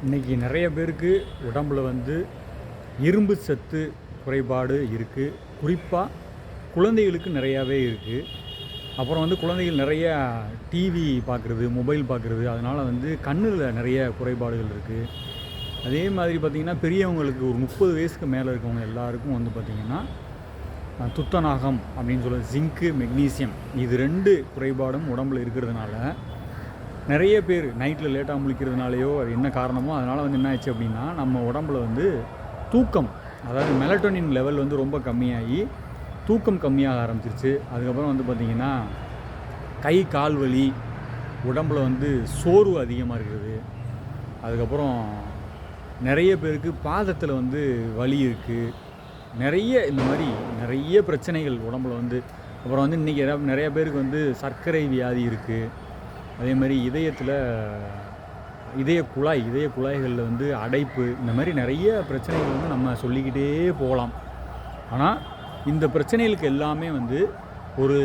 இன்றைக்கி நிறைய பேருக்கு உடம்புல வந்து இரும்பு சத்து குறைபாடு இருக்குது குறிப்பாக குழந்தைகளுக்கு நிறையாவே இருக்குது அப்புறம் வந்து குழந்தைகள் நிறைய டிவி பார்க்குறது மொபைல் பார்க்குறது அதனால் வந்து கண்ணில் நிறைய குறைபாடுகள் இருக்குது அதே மாதிரி பார்த்திங்கன்னா பெரியவங்களுக்கு ஒரு முப்பது வயசுக்கு மேலே இருக்கவங்க எல்லாருக்கும் வந்து பார்த்திங்கன்னா துத்தநாகம் அப்படின்னு சொல்ல ஜிங்க்கு மெக்னீசியம் இது ரெண்டு குறைபாடும் உடம்புல இருக்கிறதுனால நிறைய பேர் நைட்டில் லேட்டாக முழிக்கிறதுனாலையோ அது என்ன காரணமோ அதனால் வந்து என்ன ஆச்சு அப்படின்னா நம்ம உடம்புல வந்து தூக்கம் அதாவது மெலட்டோனின் லெவல் வந்து ரொம்ப கம்மியாகி தூக்கம் கம்மியாக ஆரம்பிச்சிருச்சு. அதுக்கப்புறம் வந்து பார்த்திங்கன்னா கை கால் வலி உடம்புல வந்து சோர்வு அதிகமாக இருக்குது அதுக்கப்புறம் நிறைய பேருக்கு பாதத்தில் வந்து வலி இருக்குது நிறைய இந்த மாதிரி நிறைய பிரச்சனைகள் உடம்புல வந்து. அப்புறம் வந்து இன்றைக்கி நிறைய பேருக்கு வந்து சர்க்கரை வியாதி இருக்குது அதே மாதிரி இதயத்தில் இதய குழாய் இதய குழாய்களில் வந்து அடைப்பு இந்த மாதிரி நிறைய பிரச்சனைகள் வந்து நம்ம சொல்லிக்கிட்டே போகலாம். ஆனால் இந்த பிரச்சனைகளுக்கு எல்லாமே வந்து ஒரு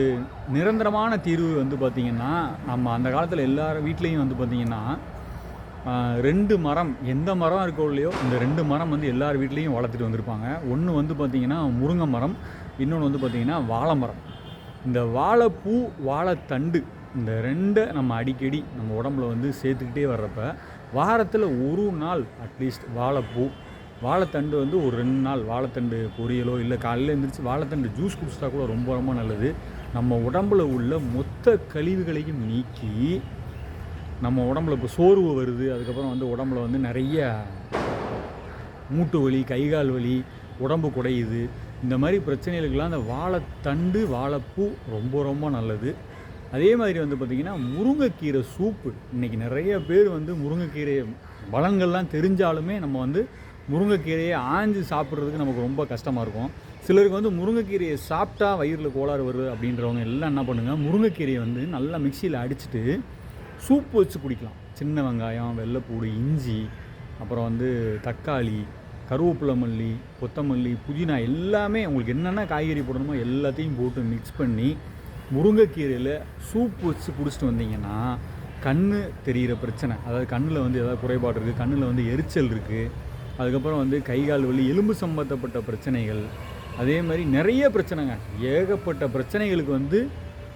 நிரந்தரமான தீர்வு வந்து பார்த்திங்கன்னா நம்ம அந்த காலத்தில் எல்லார் வீட்லேயும் வந்து பார்த்திங்கன்னா ரெண்டு மரம் எந்த மரம் இருக்கோ இல்லையோ இந்த ரெண்டு மரம் வந்து எல்லார் வீட்லேயும் வளர்த்துட்டு வந்திருப்பாங்க. ஒன்று வந்து பார்த்திங்கன்னா முருங்கை மரம் இன்னொன்று வந்து பார்த்திங்கன்னா வாழை மரம். இந்த வாழைப்பூ வாழைத்தண்டு இந்த ரெண்டை நம்ம அடிக்கடி நம்ம உடம்புல வந்து சேர்த்துக்கிட்டே வர்றப்ப வாரத்தில் ஒரு நாள் அட்லீஸ்ட் வாழைப்பூ வாழைத்தண்டு வந்து ஒரு ரெண்டு நாள் வாழைத்தண்டு பொரியலோ இல்லை காலையில் எழுந்திரிச்சு வாழைத்தண்டு ஜூஸ் குடிச்சிட்டா கூட ரொம்ப ரொம்ப நல்லது. நம்ம உடம்புல உள்ள மொத்த கழிவுகளையும் நீக்கி நம்ம உடம்புல இப்போ சோர்வு வருது அதுக்கப்புறம் வந்து உடம்புல வந்து நிறைய மூட்டு வலி கைகால் வலி உடம்பு குடையுது. இந்த மாதிரி பிரச்சனைகளுக்கெல்லாம் அந்த வாழைத்தண்டு வாழைப்பூ ரொம்ப ரொம்ப நல்லது. அதே மாதிரி வந்து பார்த்திங்கன்னா முருங்கைக்கீரை சூப்பு இன்றைக்கி நிறைய பேர் வந்து முருங்கைக்கீரை பலங்கள்லாம் தெரிஞ்சாலுமே நம்ம வந்து முருங்கைக்கீரையை ஆஞ்சு சாப்பிட்றதுக்கு நமக்கு ரொம்ப கஷ்டமாக இருக்கும். சிலருக்கு வந்து முருங்கைக்கீரையை சாப்பிட்டா வயிறில் கோளாறு வருது அப்படின்றவங்க எல்லாம் என்ன பண்ணுங்கள் முருங்கைக்கீரையை வந்து நல்லா மிக்சியில் அடிச்சுட்டு சூப் வச்சு குடிக்கலாம். சின்ன வெங்காயம் வெள்ளைப்பூடு இஞ்சி அப்புறம் வந்து தக்காளி கருவேப்பிலை மல்லி கொத்தமல்லி புதினா எல்லாமே உங்களுக்கு என்னென்ன காய்கறி போடணுமோ எல்லாத்தையும் போட்டு மிக்ஸ் பண்ணி முருங்கைக்கீரையில் சூப் வச்சு குடிச்சிட்டு வந்தீங்கன்னா கண் தெரிகிற பிரச்சனை. அதாவது கண்ணில் வந்து ஏதாவது குறைபாடு இருக்குது கண்ணில் வந்து எரிச்சல் இருக்குது அதுக்கப்புறம் வந்து கை கால் வலி எலும்பு சம்பந்தப்பட்ட பிரச்சனைகள் அதே மாதிரி நிறைய பிரச்சனைங்க. ஏகப்பட்ட பிரச்சனைகளுக்கு வந்து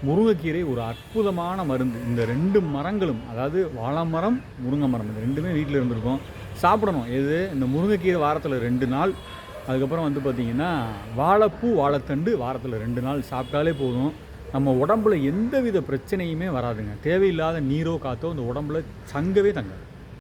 முருங்கைக்கீரை ஒரு அற்புதமான மருந்து. இந்த ரெண்டு மரங்களும் அதாவது வாழை மரம் முருங்கை மரம் இந்த ரெண்டுமே வீட்டில் இருந்திருக்கும். சாப்பிடணும். எது? இந்த முருங்கைக்கீரை வாரத்தில் ரெண்டு நாள். அதுக்கப்புறம் வந்து பார்த்திங்கன்னா வாழைப்பூ வாழைத்தண்டு வாரத்தில் ரெண்டு நாள் சாப்பிட்டாலே போதும். நம்ம உடம்புல எந்தவித பிரச்சனையுமே வராதுங்க. தேவையில்லாத நீரோ காத்தோ அந்த உடம்புல சங்கவே தங்காது.